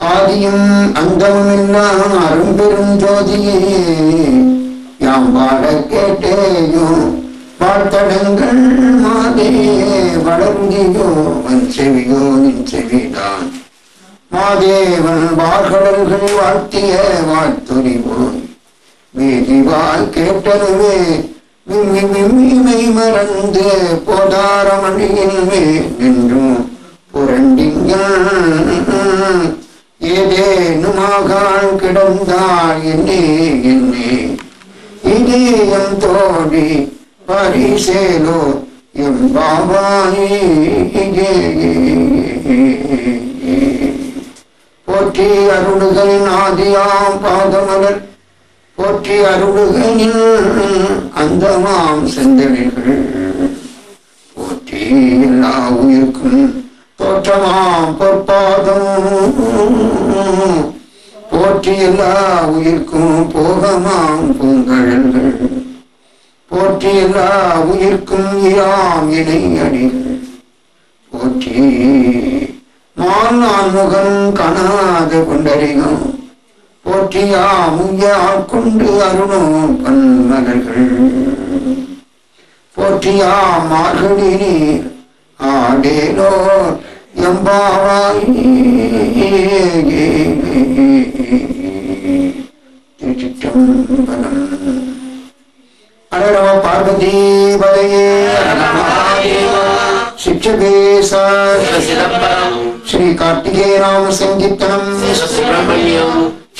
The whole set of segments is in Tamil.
ஆதியும் அந்தமுமெல்லாம் அரும்பெரும் ஜோதியே யாம் பாட கேட்டேயும் வாழ்த்தடங்கள் மாதே வளர்ந்தியோ வன் செவியோ நின் செவிதான். மாதேவன் வார்கடல்கள் வாழ்த்திய வாழ்த்துரிவோய் வாழ் கேட்டதுவே விம்மி மறந்து போதாரமணியின் நின்றும் புரண்டிங்கள் ஏதேனுமாகான் கிடந்தால் என்னே என்னே. இதேயம் தோழி பரிசேலோ எம் பாபாயே போற்றி அருளுதல் ஆதியாம் பாதமலர் போற்றி அருளுகளில் அந்தமாம் செந்தழிகள் போற்றி எல்லா உயிருக்கும் தோற்றமாம் பொற்பாதம். போற்றி எல்லா உயிர்க்கும் போகமாம் பூங்கழல்கள். போற்றி எல்லா உயிர்க்கும் இராம் இணை அடிகள் போற்றி மான் முகம் காணாத கொண்டறியும். போற்றியா முய்யா கொண்டு அருணும் பன்மலர்கள் போற்றியா மார்கழி நீர் ஆடேலோ எம்பாவாய் திருச்சிற்றம்பலம் அழகவ பார்வதி பதையே शिक्षके சிதம்பரம் श्री कार्तिकेय नाम संकीर्तनम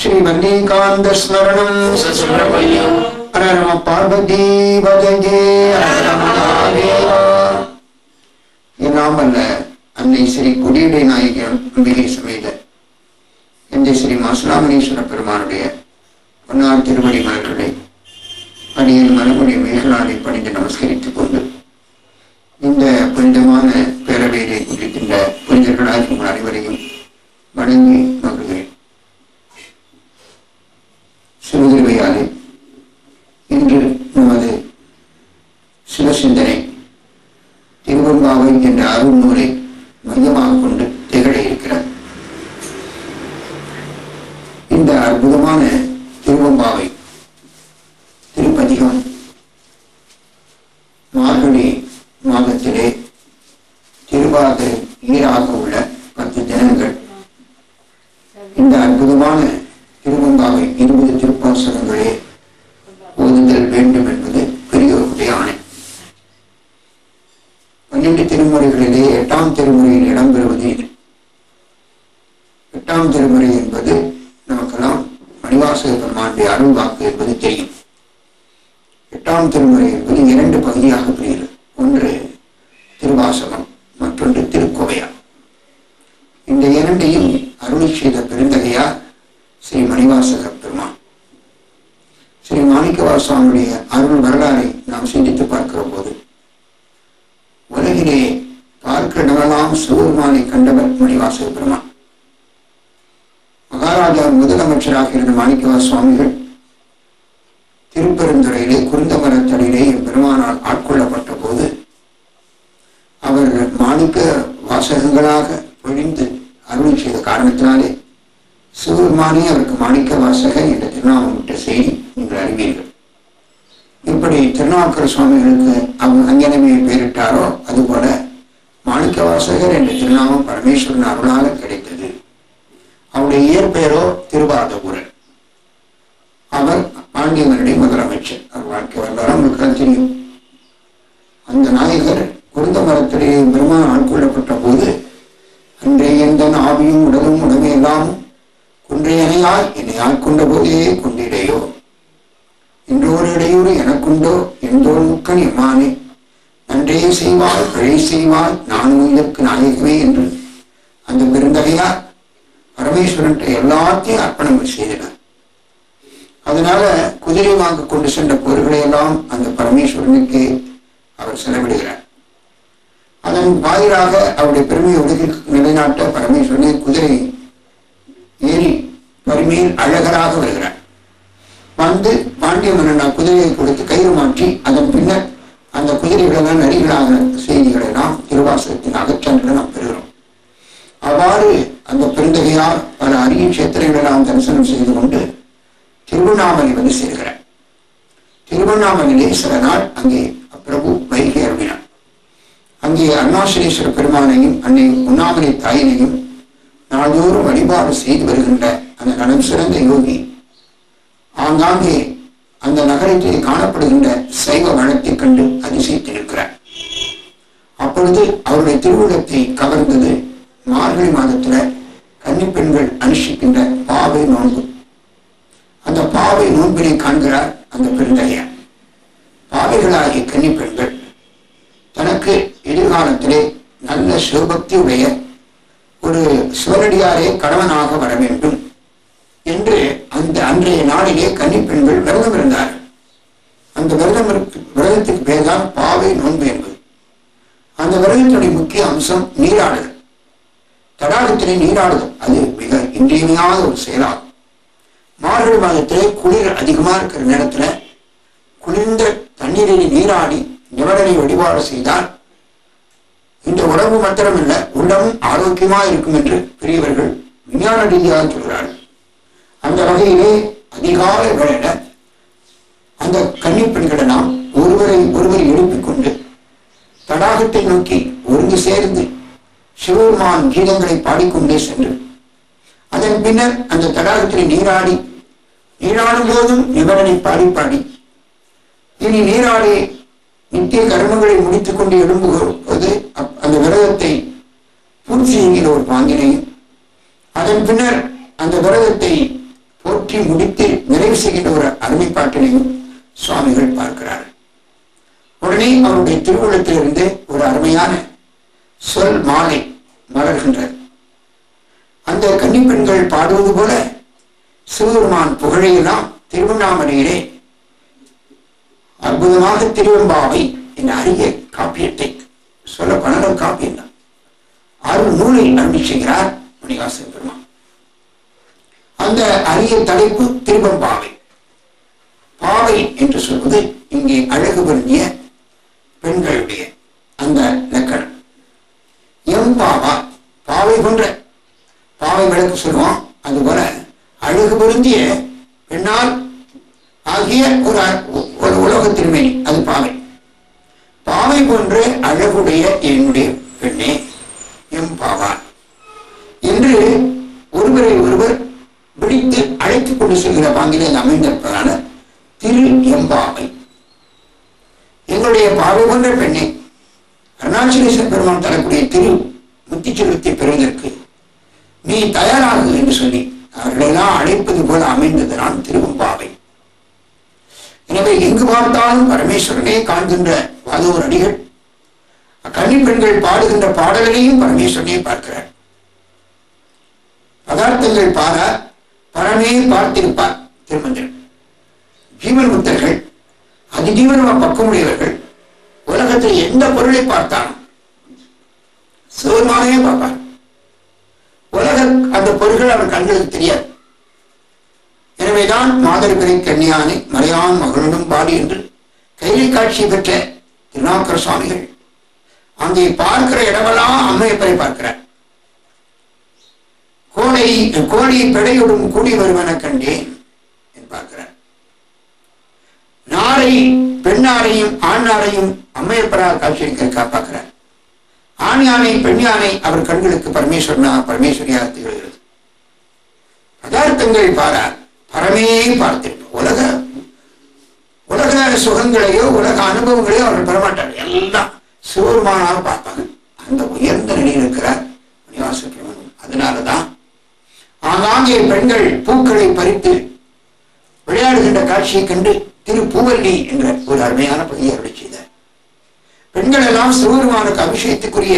சுப்பிரமணியம் श्री मल्लिकांत स्मरणम சுப்பிரமணியம் हर नम पार्वती भजगे எல்லாம் அல்ல அன்னை ஸ்ரீ குடியுடை நாயகன் அம்பிகை சமேத எந்த ஸ்ரீ மாசுலாமணீஸ்வர பெருமானுடைய பொன்னார் திருவடி மலர்களை அடியில் மறுபடி மேகலாலை பணிந்து நமஸ்கரித்துக் கொண்டு இந்த புனிதமான பேரவையிலே இருக்கின்ற புனிதர்களாக உங்கள் அனைவரையும் வணங்கி மகிழ்கிறேன் சிவகிருவையாலே இன்று நமது சிவசிந்தனை திருவம்பாவை என்ற அருள் நூலை மையமாக கொண்டு திகழ இருக்கிறார் இந்த அற்புதமான திருவம்பாவை திருப்பதிகம் மார்கழி மாதத்திலே திருவாதிரை ஈராக ஸ்ரீ மாணிக்கவாசானுடைய அருள் வரலாறை நாம் சிந்தித்து பார்க்கிற போது உலகிலே பார்க்க இடமெல்லாம் சிவபெருமானை கண்டவர் மணிவாசக பெருமான். மகாராஜா முதலமைச்சராக இருந்த மாணிக்கவா சுவாமிகள் திருப்பெருந்துறையிலே குருந்தமரத்தடியிலே பெருமானால் ஆட்கொள்ளப்பட்ட போது அவர் மாணிக்க வாசகங்களாக பொழிந்து அருள் செய்த காரணத்தினாலே சிவபெருமானே அவருக்கு மாணிக்க வாசக என்ற திருநாமம் விட்ட செய்தி என்று அறிவீர்கள் இப்படி திருநாவுக்கர சுவாமிகளுக்கு அவங்க அங்கனமே பெயரிட்டாரோ அதுபோல மாணிக்க வாசகர் என்ற திருநாமம் பரமேஸ்வரன் அருளாக கிடைத்தது. அவருடைய இயற்பெயரோ திருவாதபுரன் அவர் பாண்டியவனுடைய முதலமைச்சர். அவர் வாழ்க்கை வரலாறு உங்களுக்கு தெரியும். அந்த நாயகர் குருந்த மரத்திலே பெருமான் ஆட்கொள்ளப்பட்ட போது அன்றைய எந்த ஆவியும் உடலும் உடமையெல்லாம் குன்றையனையாய் என்னை ஆட்கொண்ட போதே கொண்டிடையோ இன்றோர் இடையூறு எனக்குண்டோ எந்தோர் முக்கன் எம்மானே? நன்றே செய்வாள் பிழை செய்வாள் நான் இதற்கு நாயகமே என்று. அந்த பெருந்தகையார் பரமேஸ்வரன் எல்லாத்தையும் அர்ப்பணம் செய்தனர் அதனால குதிரை வாங்க கொண்டு சென்ற பொருள்களை எல்லாம் அந்த பரமேஸ்வரனுக்கு அவர் செலவிடுகிறார். அதன் வாயிலாக அவருடைய பெருமையை உலகில் நிலைநாட்ட பரமேஸ்வரனை குதிரை ஏறி வறுமையில் அழகராக வருகிறார். வந்து பாண்டிய மன்னன் குதிரையை கொடுத்து கயிறு மாற்றி அதன் பின்னர் அந்த குதிரைகளெல்லாம் நடிகளாக செய்திகளை நாம் திருவாசகத்தின் அகச்சான்களை நாம் பெறுகிறோம். அவ்வாறு அந்த பெருந்தகையார் பல அரிய கஷேத்திரங்களை நாம் தரிசனம் செய்து கொண்டு திருவண்ணாமலை வந்து சேர்கிறார். திருவண்ணாமலையிலே சில நாள் அங்கே பிரபு வைகை அருளினார். அங்கே அருணாசலேஸ்வர பெருமானையும் அன்னை உண்ணாமலை தாயினையும் நாள்தோறும் வழிபாடு செய்து வருகின்ற அந்த நலம் சிறந்த யோகி ஆங்காங்கே அந்த நகரத்தில் காணப்படுகின்ற சைவ வளத்தைக் கண்டு அதிசயித்திருக்கிறார். அப்பொழுது அவருடைய திருவுளத்தை கவர்ந்தது மார்கழி மாதத்துல கன்னிப்பெண்கள் அனுஷ்டிக்கின்ற பாவை நோன்பு. அந்த பாவை நோன்பினை காண்கிறார் அந்த பெருந்தகையார். பாவைகளாகிய கன்னிப்பெண்கள் தனக்கு எதிர்காலத்திலே நல்ல சிவபக்தி உடைய ஒரு சிவனடியாரே கணவனாக வர வேண்டும் என்று அந்த அன்றைய நாளிலே கன்னிப்பெண்கள் விரதம் இருந்தார் அந்த விரதம் விரதத்துக்கு பேர் தான் பாவை நோன்பு என்பது. அந்த விரதத்தினுடைய முக்கிய அம்சம் நீராடுதல். தடாகத்திலே நீராடுதல். அது மிக இன்றியமையாத ஒரு செயலாகும். மார்கழி மாதத்திலே குளிர் அதிகமாக இருக்கிற நேரத்தில் குளிர்ந்த தண்ணீரில் நீராடி நிபடனை வழிபாடு செய்தால் இந்த உடம்பு மாத்திரமல்ல உள்ளமும் ஆரோக்கியமாக இருக்கும் என்று பெரியவர்கள் விஞ்ஞான ரீதியாக வகையிலே அதிகாலை வேளையில அந்த கன்னி பெண்களை நாம் ஒருவரை ஒருவர் எழுப்பிக் கொண்டு தடாகத்தை நோக்கி ஒருங்கு சேர்ந்து சிவபெருமான் கீதங்களை பாடிக்கொண்டே சென்று அதன் பின்னர் அந்த தடாகத்தில் நீராடி நீராடும் போதும் நிபரனை பாடி பாடி இனி நீராடி நித்திய கர்மங்களை முடித்துக் கொண்டு எழும்புகிறது அப்- அந்த விரதத்தை பூர்த்தி செய்கிற ஒரு பாங்கினையும் அதன் பின்னர் அந்த விரதத்தை போற்றி முடித்து நிறைவு செய்கின்ற ஒரு அருமைப்பாட்டினையும் சுவாமிகள் பார்க்கிறார் உடனே அவருடைய திருவுள்ளத்திலிருந்து ஒரு அருமையான சொல் மாலை மலர்கின்றது. அந்த கன்னிப்பெண்கள் பாடுவது போல சிவபெருமான் புகழையெல்லாம் திருவண்ணாமலையிலே அற்புதமாக திருவெம்பாவை என் அரிய காப்பியத்தை சொல்ல பணம் காப்பியம் தான் அருள் நூலை அருளி செய்கிறார் மணிவாசன் பெருமான். அந்த அரிய தலைப்பு திருவெம்பாவை பாவை. பாவை என்று சொல்வது இங்கே அழகு பொருந்திய பெண்களுடைய அந்த லக்கணம். எம் பாவா பாவை போன்ற பாவை விளக்கு சொல்லுவோம் அதுபோல அழகு பொருந்திய பெண்ணால் ஆகிய ஒரு ஒரு உலக அது பாவை. பாவை போன்ற அழகுடைய என்னுடைய பெண்ணே எம் பாவா. அழைத்துக் கொண்டு செல்கிற பாங்கிலே அமைந்திருப்பதான திரு எம்பாவை எங்களுடைய பாவை போன்ற பெண்ணை அருணாச்சலேஸ்வர பெருமான் தரக்கூடிய திரு முத்தி செல்வத்தை பெறுவதற்கு நீ தயாராகு என்று சொல்லி அவர்களெல்லாம் அழைப்பது போல அமைந்தது நான் திருவம்பாவை எனவே எங்கு பார்த்தாலும் பரமேஸ்வரனே காண்கின்ற வாதூர் அடிகள் கன்னி பெண்கள் பாடுகின்ற பாடல்களையும் பரமேஸ்வரனே பார்க்கிறார். பதார்த்தங்கள் பார பரமே பார்த்திருப்பார் திருமந்திரன் ஜீவன் முத்தர்கள் அதிஜீவனமா பக்கமுடையவர்கள் உலகத்தில் எந்த பொருளை பார்த்தாலும் சிவருமானே பார்ப்பார். உலக அந்த பொருள்கள் அவர் கண்களுக்கு தெரியாது. எனவேதான் மாதர்பிறை கன்னியானை மலையான் மகளுடன் பாடி என்று கைலை காட்சி பெற்ற திருநாக்கர சுவாமிகள் அங்கே பார்க்கிற இடமெல்லாம் அம்மையப்பரை பார்க்கிறார். கோடை கோழி பிழையுடன் கூடி வருவன கண்டேன் என்று பார்க்கிறார். நாரை பெண்ணாரையும் ஆண் நாரையும் அம்மையப்பராக காட்சியளிக்க பார்க்கிறார் ஆண் யானை பெண் யானை அவர் கண்களுக்கு பரமேஸ்வரனா பரமேஸ்வரியாக திகழ்கிறது. பதார்த்தங்கள் பாரார். பரமே பார்த்திருப்பார் உலக உலக சுகங்களையோ உலக அனுபவங்களையோ அவர்கள் பெறமாட்டார் எல்லாம் சிவருமானாக பார்ப்பாங்க. அந்த உயர்ந்த நிலையில் இருக்கிறார் மணிவாச பெருமன் அதனாலதான் ஆங்காங்கே பெண்கள் பூக்களை பறித்து விளையாடுகின்ற காட்சியை கண்டு திரு பூவல்லி என்ற ஒரு அருமையான பகுதியை அருளி செய்தார். பெண்கள் எல்லாம் சிவபெருமானுக்கு அபிஷேகத்துக்குரிய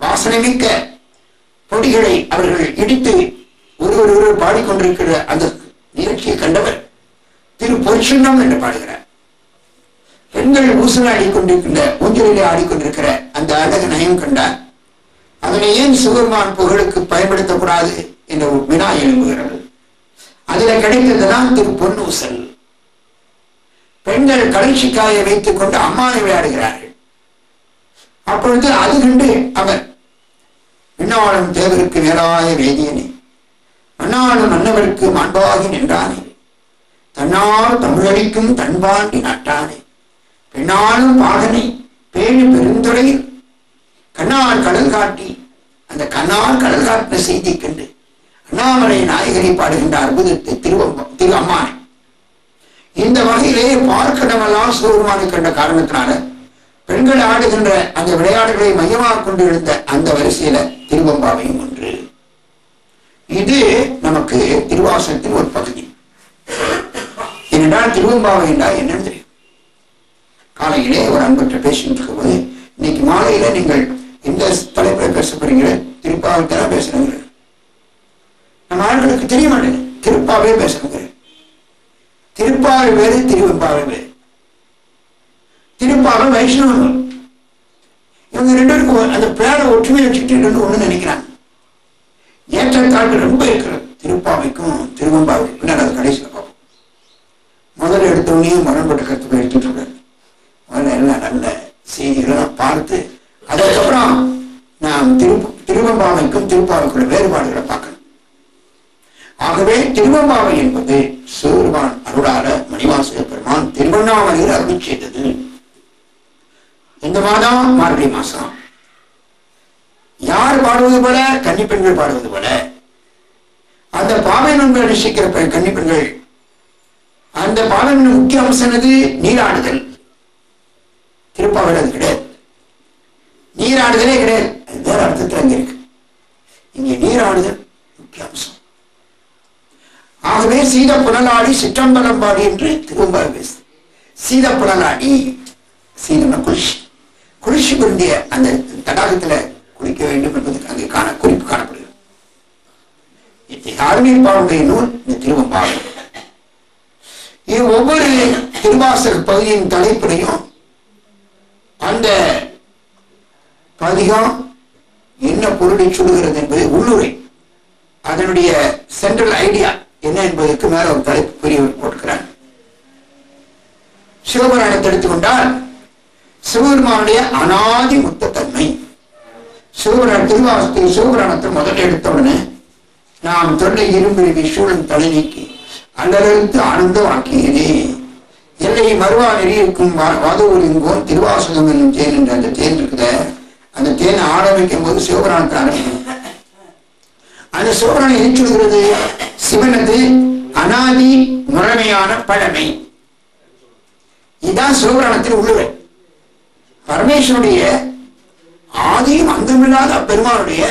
வாசனைமிக்க பொடிகளை அவர்கள் இடித்து ஒருவர் ஒருவர் பாடிக்கொண்டிருக்கிற அந்த நிகழ்ச்சியை கண்டவர் திரு பொற்சின்னம் என்று பாடுகிறார். பெண்கள் ஊசல் ஆடிக்கொண்டிருக்கின்ற ஊஞ்சலிலே ஆடிக்கொண்டிருக்கிற அந்த அழகு நயம் கண்டார். அதனை ஏன் சிவபெருமான் புகழுக்கு பயன்படுத்தக்கூடாது? என்ற ஒரு வினா எழுப்புகிறது அதுல கிடைத்ததுதான் திரு பொன்னூசல் பெண்கள் கலைச்சிக்காயை வைத்துக் கொண்டு அம்மாவை விளையாடுகிறார்கள். அப்பொழுது அது கண்டு அவர் விண்ணாளும் தேவருக்கு நேராய வேதியனே அண்ணாளும் மன்னவருக்கு மாண்பாகி நின்றானே. தன்னால் தமிழடிக்கும் தன்பாண்டி நட்டானே. பெண்ணாலும் பாகனை பேணி பெருந்துறையில் கண்ணால் கடல் காட்டி அந்த கண்ணால் கடல் காட்டின செய்தி கண்டு அண்ணாமலை நாயகரை பாடுகின்ற அற்புதத்தை திருவம்ப திரு அம்மான் இந்த வகையிலே பார்க்கடமெல்லாம் சிவபெருமானை கண்ட காரணத்தினால பெண்கள் ஆடுகின்ற அந்த விளையாடுகளை மையமாக கொண்டிருந்த அந்த வரிசையில திருவம்பாவையும் ஒன்று இது நமக்கு திருவாசகத்தின் ஒரு பகுதி. ஏனென்றால் திருவம்பாவை என்றால் என்னன்னு தெரியும். காலையிலே ஒரு அன்பற்ற பேசிட்டு இருக்கும்போது இன்னைக்கு மாலையில நீங்கள் எந்த தலைப்பில் பேச போறீங்க திருப்பாவை பேசுறீங்க நம்ம தெரிய மாட்டேங்குது திருப்பாவே பேசுறேங்க திருப்பாவை வேறு திருவெம்பாவை வேறு திருப்பாவை வைஷ்ணவர்கள். இவங்க ரெண்டு பேருக்கும் அந்த பேரை ஒற்றுமையை வச்சுக்கிட்டு ஒண்ணு நினைக்கிறாங்க. ஏற்றத்தாழ்வு ரொம்ப இருக்கிறது. திருப்பாவைக்கும் திருவெம்பாவைக்கும். பின்னர் அது கடைசியில் பார்ப்போம். முதல்ல எடுத்தோடனே மரம்பட்ட கருத்துக்கள் எடுத்துட்டு இருக்காரு. முதல்ல எல்லாம் நல்ல செய்திகளெல்லாம் பார்த்து அதுக்கப்புறம் நாம் திரு திருவம்பாவைக்கும் திருப்பாவைக்குள்ள வேறுபாடுகளை பார்க்கணும். ஆகவே திருவம்பாவை என்பது சிவபெருமான் அருளால மணிவாசக பெருமான் திருவண்ணாமலையில் அருள் செய்தது. இந்த மாதம் மார்கழி மாசம். யார் பாடுவது போல? கன்னி பெண்கள் பாடுவது போல. அந்த பாவை நண்பர் ரசிக்கிற கன்னி பெண்கள் அந்த பாவனின் முக்கிய அம்சம் என்னது? நீராடுதல். திருப்பாவில் அது கிடையாது. நீராடுதலே கிடையாது. வேற அர்த்தத்தில் அங்கே இருக்கு. இங்க நீராடுதல் முக்கிய அம்சம். ஆகவே சீத புலனாடி சிற்றம்பலம்பாடி என்று திரும்ப பேசு. சீத புலனாடி சீதன குளிர்ச்சி குளிர்ச்சி பொருந்திய அந்த தடாகத்தில் குளிக்க வேண்டும் என்பதற்கு அங்கே காண குறிப்பு காணப்படுகிறது. அருமைப்பாவுடைய நூல் இந்த திருவம்பாவை இது ஒவ்வொரு திருவாசக பகுதியின் தலைப்படையும் அந்த பதிகம் என்ன பொருளை சொல்லுகிறது என்பது உள்ளுரை அதனுடைய சென்ட்ரல் ஐடியா என்ன என்பதற்கு மேல ஒரு தலைப்பு பெரியவர் போட்டுக்கிறார் சிவபுராணத்தை எடுத்துக்கொண்டால் சிவபெருமானுடைய அனாதி முத்தத்தன்மை. சிவபுராண திருவாசத்தை சிவபுராணத்தை முதல்ல எடுத்த உடனே நாம் தொல்லை இரும்பிருவி சூழன் தலை நீக்கி அல்லலறுத்து ஆனந்தமாக்கியதே எல்லை மறுவா நெறியிருக்கும் வாதவூரிங்கோன் திருவாசகம் என்னும் தேன் என்ற அந்த தேன் இருக்குத. அந்த தேனை ஆரம்பிக்கும் போது சிவபுராணத்தை ஆரம்பிக்கும். அந்த சிவபுராணம் எது சொல்கிறது? சிவனது அனாதி முறைமையான பழமை. இதுதான் சிவபுராணத்தில் உள்ளுரை பரமேஸ்வருடைய ஆதியும் அந்தமில்லாத பெருமானுடைய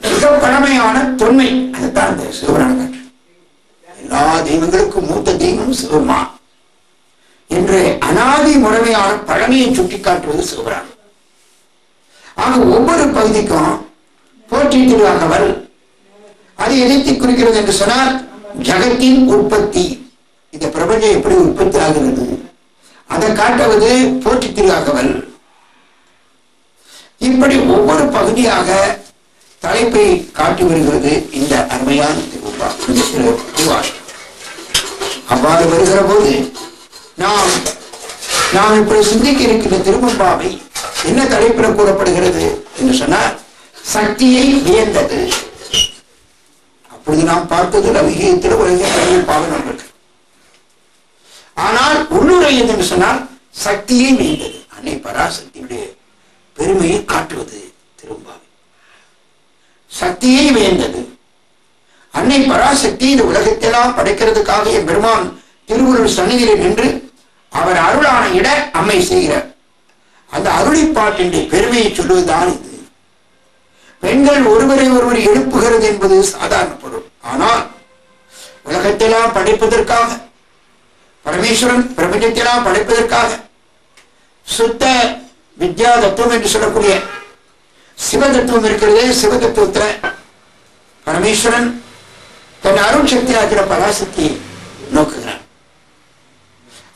மிக பழமையான தொன்மை. அதுதான் அந்த சிவபுராணம் எல்லா தெய்வங்களுக்கும் மூத்த தெய்வம் சிவமா என்று அனாதி முறைமையான பழமையை சுட்டிக்காட்டுவது சிவபுராணம் ஆக ஒவ்வொரு பகுதிக்கும் போற்றி திருவாகவல் அது எதிர்த்து குறிக்கிறது என்று சொன்னால் ஜகத்தின் உற்பத்தி. இந்த பிரபஞ்சம் எப்படி உற்பத்தி ஆகிறது அதை காட்டுவது போற்றி திருவாகவல் இப்படி ஒவ்வொரு பகுதியாக தலைப்பை காட்டி வருகிறது இந்த அருமையான அவ்வாறு வருகிற போது நாம் நாம் இப்படி சிந்திக்க இருக்கின்ற திருவம்பாவை என்ன தலைப்பில் கூறப்படுகிறது என்று சொன்னால் சக்தியை வியந்தது. அப்பொழுது நாம் பார்த்தது லவிகத்தில் உலகிய கடவுள் பாவம் இருக்கு ஆனால் உள்ளுரை என்று சொன்னால் சக்தியை நீண்டது. அன்னை பராசக்தியுடைய பெருமையை காட்டுவது திரும்பாவை சக்தியை வியந்தது அன்னை பராசக்தி இந்த உலகத்தெல்லாம் படைக்கிறதுக்காக என் பெருமான் திருவுருள் சன்னிதியில் நின்று அவர் அருளான இட அம்மை செய்கிறார். அந்த அருளிப்பாட்டின் பெருமையை சொல்லுவதுதான் இது. பெண்கள் ஒருவரை ஒருவர் எழுப்புகிறது என்பது சாதாரண பொருள். ஆனால் உலகத்தெல்லாம் படைப்பதற்காக பரமேஸ்வரன் பிரபஞ்சத்தெல்லாம் படைப்பதற்காக சுத்த வித்யா தத்துவம் என்று சொல்லக்கூடிய சிவ தத்துவம் இருக்கிறதே சிவ தத்துவத்துல பரமேஸ்வரன் தன் அருள் சக்தியாகிற பராசக்தியை நோக்குகிறான்.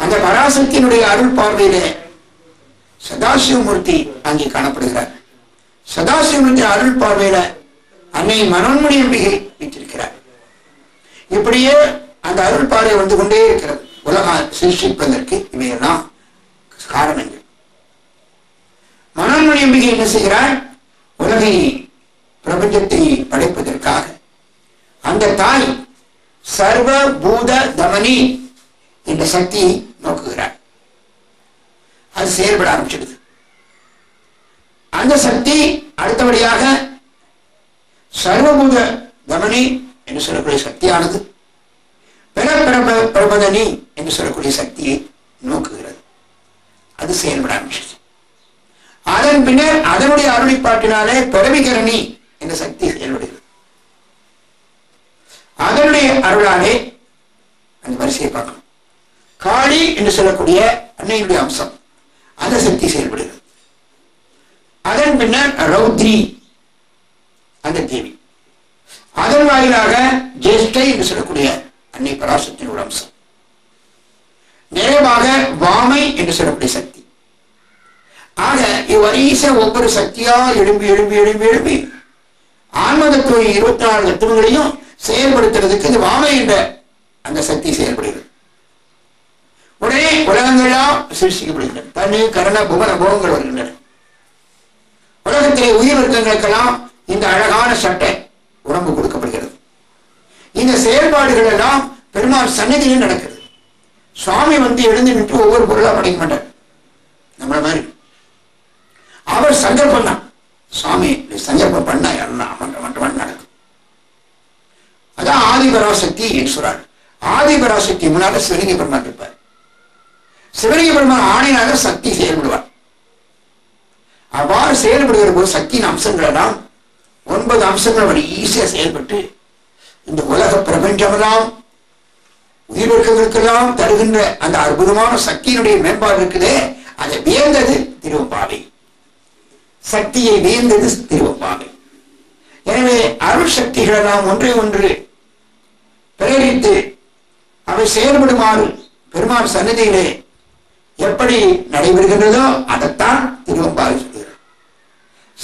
அந்த பராசக்தியினுடைய அருள் பார்வையிலே சதாசிவமூர்த்தி அங்கே காணப்படுகிறார். சதாசிவனுடைய அருள் பார்வையில அன்னை மனோன்மணி அம்பிகை வைத்திருக்கிறார். இப்படியே அந்த அருள் பார்வை வந்து கொண்டே இருக்கிறது. உலகம் சிருஷ்டிப்பதற்கு இவையெல்லாம் காரணங்கள். மனோன்மணி அம்பிகை என்ன செய்கிறாள் உலகை பிரபஞ்சத்தை படைப்பதற்காக. அந்த தாய் சர்வ பூத தமனி என்ற சக்தியை நோக்குகிறார். அது செயல்பட ஆரம்பிச்சிடுது. அந்த சக்தி அடுத்தபடியாக சர்வபூத தமனி என்று சொல்லக்கூடிய சக்தியானது. பிறப்பிரப பிரபதனி என்று சொல்லக்கூடிய சக்தியை நோக்குகிறது. அது செயல்பட ஆரம்பிச்சது அதன் பின்னர் அதனுடைய அருளிப்பாட்டினாலே பிறவிகரணி என்ற சக்தி செயல்படுகிறது. அதனுடைய அருளாலே அந்த வரிசையை பார்க்கணும். காளி என்று சொல்லக்கூடிய அன்னையுடைய அம்சம். அந்த சக்தி செயல்படுகிறது. அதன் பின்னர் ரௌத்ரி அந்த தேவி. அதன் வாயிலாக ஜேஷ்டை என்று சொல்லக்கூடிய அன்னை பராசக்தியோட அம்சம். நிறைவாக வாமை என்று சொல்லக்கூடிய சக்தி. ஆக இவ்வரீச ஒவ்வொரு சக்தியா எழும்பி எழும்பி எழும்பி எழும்பி ஆன்மதத்துவ இருபத்தி நாலு தத்துவங்களையும் செயல்படுத்துறதுக்கு இது வாமை என்ற அந்த சக்தி செயல்படுகிறது. உடனே உலகங்கள்லாம் சிருஷ்டிக்கப்படுகின்றன. தண்ணி கரண புவன போகங்கள் வருகின்றன. உலகத்திலே உயிர் இந்த அழகான சட்டை உடம்பு கொடுக்கப்படுகிறது. இந்த செயல்பாடுகள் எல்லாம் பெருமாள் சன்னதியிலும் நடக்கிறது. சுவாமி வந்து எழுந்து நின்று ஒவ்வொரு பொருளாக படைக்க மாட்டார். நம்மள மாதிரி. அவர் சங்கல்பம் தான் சுவாமி சங்கல்பம் பண்ணா எல்லாம் நடக்கும். அதான் ஆதிபராசக்தி என்று ஆதிபராசக்தி முன்னால சிவலிங்க பெருமான் இருப்பார். சிவலிங்க பெருமான் ஆணையாக சக்தி செயல்படுவார். அவ்வாறு செயல்படுகிற போது சக்தியின் அம்சங்களெல்லாம் ஒன்பது அம்சங்கள் அவர் ஈஸியாக செயல்பட்டு இந்த உலக பிரபஞ்சமெல்லாம் உயிரிழக்கங்களுக்கெல்லாம் தருகின்ற அந்த அற்புதமான சக்தியினுடைய மேம்பாடு இருக்குதே அதை வியந்தது திருவம்பாவை சக்தியை வியந்தது திருவம்பாவை எனவே அருள் சக்திகளெல்லாம் ஒன்றை ஒன்று பிரேரித்து அவை செயல்படுமாறு பெருமாள் சன்னதியிலே எப்படி நடைபெறுகின்றதோ அதைத்தான் திருவம்பாவை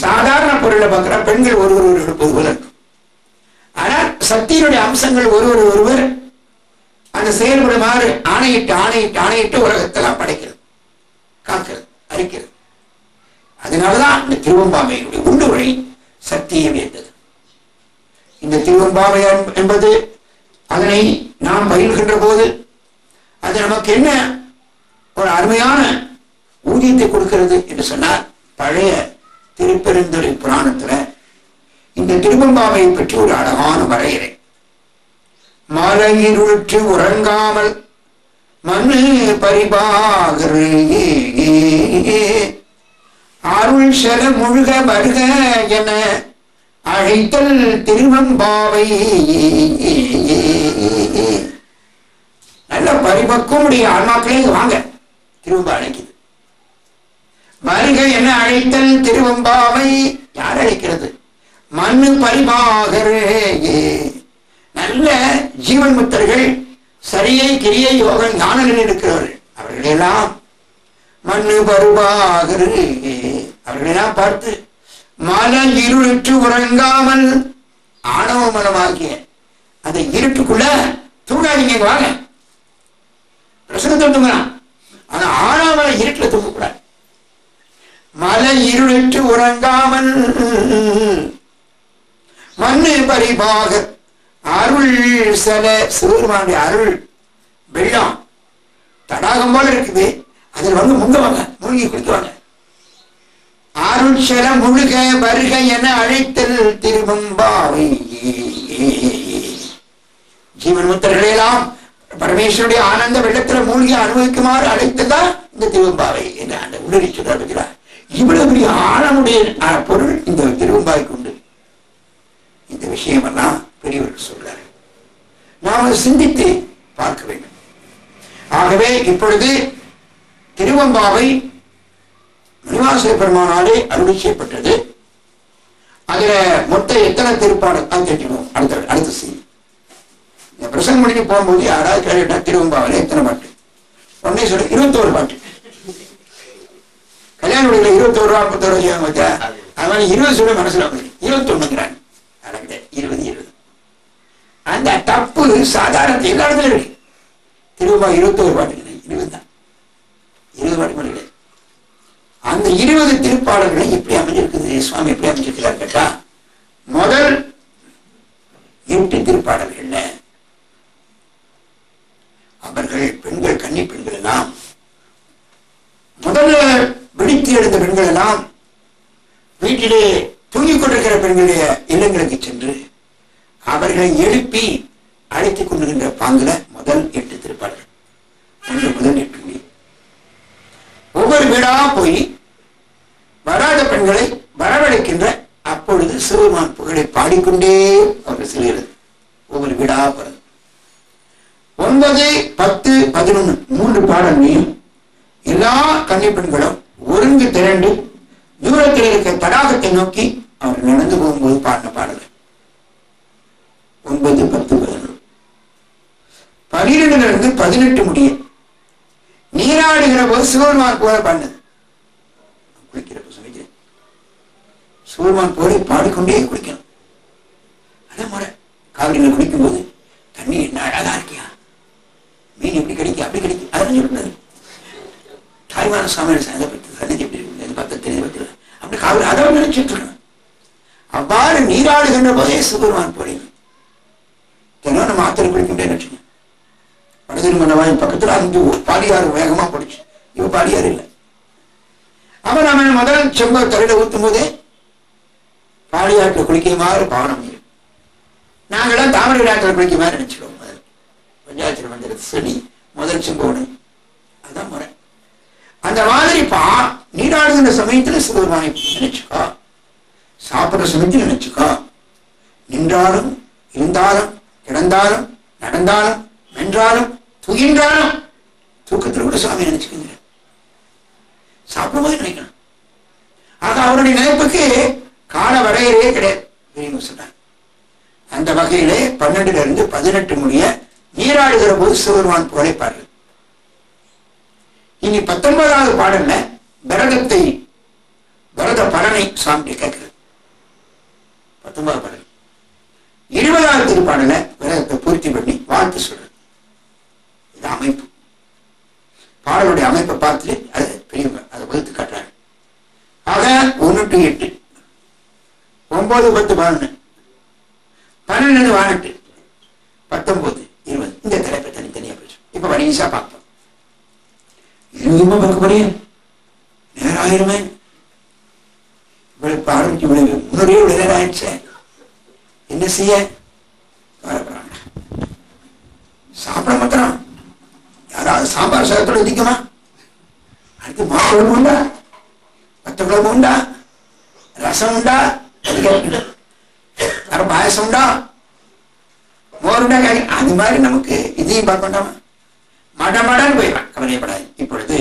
சாதாரண பொருளை பார்க்கிற பெண்கள் ஒருவர் ஒருவர் ஒருவர் ஆனால் சக்தியினுடைய அம்சங்கள் ஒருவர் ஒருவர் அந்த செயல்படுமாறு ஆணையிட்டு ஆணையிட்டு ஆணையிட்டு உலகத்தெல்லாம் படைக்கிறது காக்கிறது அரிக்கிறது. அதனாலதான் இந்த திருவம்பாமையினுடைய உண்டு வழி சக்தியை வேண்டது. இந்த திருவம்பாவை என்பது அதனை நாம் பயில்கின்ற போது அது நமக்கு என்ன ஒரு அருமையான ஊதியத்தை கொடுக்கிறது என்று சொன்னார் பழைய திருப்பெருந்துறை புராணத்துல இந்த திருவம்பாவையை பற்றி ஒரு அழகான வரையறை. மலையிருற்று உறங்காமல் மண்ணு பரிபாகரு. அருள் செல முழுக வருக என அழைத்தல் திருவம்பாவை நல்ல பரிபக்குவமுடைய ஆன்மாக்களே வாங்க. திருவம்பா வருக என அழைத்தல் திருவம்பாவை யார் அழைக்கிறது மண்ணு பரிபாகரே நல்ல ஜீவன் முத்தர்கள் சரியை கிரியை யோகம் ஞான இருக்கிறவர்கள். அவர்களெல்லாம் மண்ணு பருவாகரு அவர்களெல்லாம் பார்த்து மல இருட்டு உறங்காமல் ஆணவ மலமாகிய அந்த இருட்டுக்குள்ள தூங்காதீங்க வாங்க. பிரசனத்தை தூங்கலாம் ஆனா ஆணவ இருட்டுல தூங்கக்கூடாது. மலை இருட்டு உறங்காமல் மண்ணு பரிபாக அருள் சில சிவருமானுடைய அருள் வெள்ளம். தடாகம் போல இருக்குது. அதில் வந்து முங்குவாங்க மூழ்கி கொடுத்துவாங்க அருள் சில முழுக வருக என அழைத்தல் திருவம்பாவை. ஜீவன் முத்தர்களையெல்லாம் பரமேஸ்வருடைய ஆனந்த வெள்ளத்தில் மூழ்கி அனுபவிக்குமாறு அழைத்ததா இந்த திருவம்பாவை என்று அந்த உடனடி சொல்றார் இவ்வளவு பெரிய ஆழமுடைய அஹ், பொருள் இந்த திருவம்பாய்க்கு உண்டு இந்த விஷயமெல்லாம் பெரியவர்கள் சொல்றாரு நாம் அதை சிந்தித்து பார்க்க வேண்டும். ஆகவே இப்பொழுது திருவம்பாவை மணிவாச பெருமானாலே அருளி செய்யப்பட்டது. அதுல மொத்தம் எத்தனை திருப்பாடல் தான் தெரிஞ்சுக்கணும். அடுத்த அடுத்த செய்தி இந்த பிரசங்கம் முடிஞ்சு போகும்போது யாராவது கேட்டா திருவம்பாவில எத்தனை பாட்டு? உடனே சொல்ல இருபத்தோரு பாட்டு. ஏன் வீடுல இருபத்தோரு ரூபா முப்பத்தோரு ரூபா வச்சா அதனால இருபது சொல்ல மனசுல வந்து இருபத்தொன்னுங்கிறாங்க இருபது இருபது. அந்த தப்பு சாதாரண எல்லா இடத்துலயும் இருக்கு. திருவம்பா இருபத்தோரு பாட்டு இருபது தான். இருபது பாட்டு மட்டும் அந்த இருபது திருப்பாளர்களை எப்படி அமைஞ்சிருக்குது? சுவாமி எப்படி அமைஞ்சிருக்கிறார் கேட்டா முதல் எட்டு திருப்பாடல்கள்ல அவர்கள் பெண்கள் கன்னி பெண்கள் எல்லாம் முதல்ல விழித்து எடுத்த பெண்கள் எல்லாம் வீட்டிலே தூங்கிக் கொண்டிருக்கிற பெண்களுடைய இல்லங்களுக்கு சென்று அவர்களை எழுப்பி அழைத்துக் கொண்டுகின்ற பாங்குல முதல் எட்டு திருப்பாடல் ஒன்று முதல் எட்டு முடியும் ஒவ்வொரு வீடா போய் வராத பெண்களை வரவழைக்கின்ற அப்பொழுது சிவபெருமான் புகழை பாடிக்கொண்டே அவர்கள் செல்கிறது. ஒவ்வொரு வீடா போறது. ஒன்பது பத்து பதினொன்று மூன்று பாடல்களையும் எல்லா கன்னி பெண்களும் ஒருங்கு திரண்டு தூரத்தில் இருக்க தடாகத்தை நோக்கி அவர் நடந்து போகும்போது பாடின பாடல்கள். ஒன்பது பத்து பதினொன்று. பனிரெண்டுல இருந்து பதினெட்டு முடிய நீராடுகிற போது சிவபெருமான் போல பாடினது. குளிக்கிறப்ப சொல்லிக்கிறேன் சிவபெருமான் போல பாடிக்கொண்டே குளிக்கணும். அதான் முறை காவிரியில் குளிக்கும் போது என்ன அழகா இருக்கியா மீன் எப்படி கிடைக்கும் அப்படி கிடைக்கும் அதான் சொல்லிட்டாரு தாய்மான சாமியோட சந்தை பற்றி சன்னதி எப்படி இருக்கு அது பார்த்தா தெரிஞ்சு பற்றி அப்படி காவிரி அதை நினைச்சிட்டு இருக்கணும் அவ்வாறு நீராடுகின்ற பொழிவு தினம் நம்ம ஆத்திர குளிக்கின்றே நினைச்சுங்க வடதிருமண வாயின் பக்கத்துல பாடியாறு வேகமா போடுச்சு. இவ பாடியார் இல்லை. அவன் நம்ம முதல் செம்ப தரையில ஊத்தும் போதே பாடியாட்டில் மாதிரி பாவனம் நாங்களாம் தாமரை ஆற்றில் குளிக்க மாதிரி நினைச்சிடுவோம் முதல் பஞ்சாயத்தில் வந்துடுது சனி முதல் செம்போடு அதுதான் முறை. அந்த மாதிரி பா நீராடுகின்ற சமயத்துல சிவபெருமானை நினைச்சுக்கோ. சாப்பிடுற சமயத்தில் நினைச்சுக்கோ. நின்றாலும் இருந்தாலும் கிடந்தாலும் நடந்தாலும் வென்றாலும் துகின்றாலும் தூக்கத்தில் கூட சுவாமி நினைச்சுக்கோங்க. சாப்பிடும்போது நினைக்கணும். ஆக அவருடைய நினைப்புக்கு கால வரையறையே கிடையாது. பெரியவங்க அந்த வகையிலே பன்னெண்டுல இருந்து பதினெட்டு முடிய நீராடுகிற போது சிவபெருமான் புகழைப்பார்கள். இனி பத்தொன்பதாவது பாடல்ல பரதத்தை பரத பலனை சுவாமி கேட்கிறது. பத்தொன்பதாவது பாடல். இருபதாவது திருப்பாடல விரதத்தை பூர்த்தி பண்ணி வாழ்த்து சொல்றது இது அமைப்பு. பாடலுடைய அமைப்பை பார்த்து அது பெரியவங்க அதை வகுத்து காட்டுறாங்க ஆக ஒன்று டு எட்டு. ஒன்பது பத்து பதினொன்று பன்னெண்டு பதினெட்டு. பத்தொன்பது இருபது. இந்த தலைப்பை தனித்தனியா பேசும் இப்ப வரிசா பார்ப்போம். இருபதுமா பார்க்க முடியும் நேரம் ஆயிருமே இவ்வளவு ஆரம்பிச்சு இவ்வளவு முன்னூறு இவ்வளவு நேரம் ஆயிடுச்சு செய்ய சாப்பிட மாத்திரம் யாராவது சாம்பார் சாதத்தோட நிற்குமா அடுத்து மாக்குழம்பு உண்டா? பத்து குழம்பு உண்டா? ரசம் உண்டா? அது வேற பாயசம் உண்டா? மோர் உண்டா? அது மாதிரி நமக்கு இதையும் பார்க்க வேண்டாமா? மட மடன்னு போயிடலாம் கவலையப்படாது. இப்பொழுது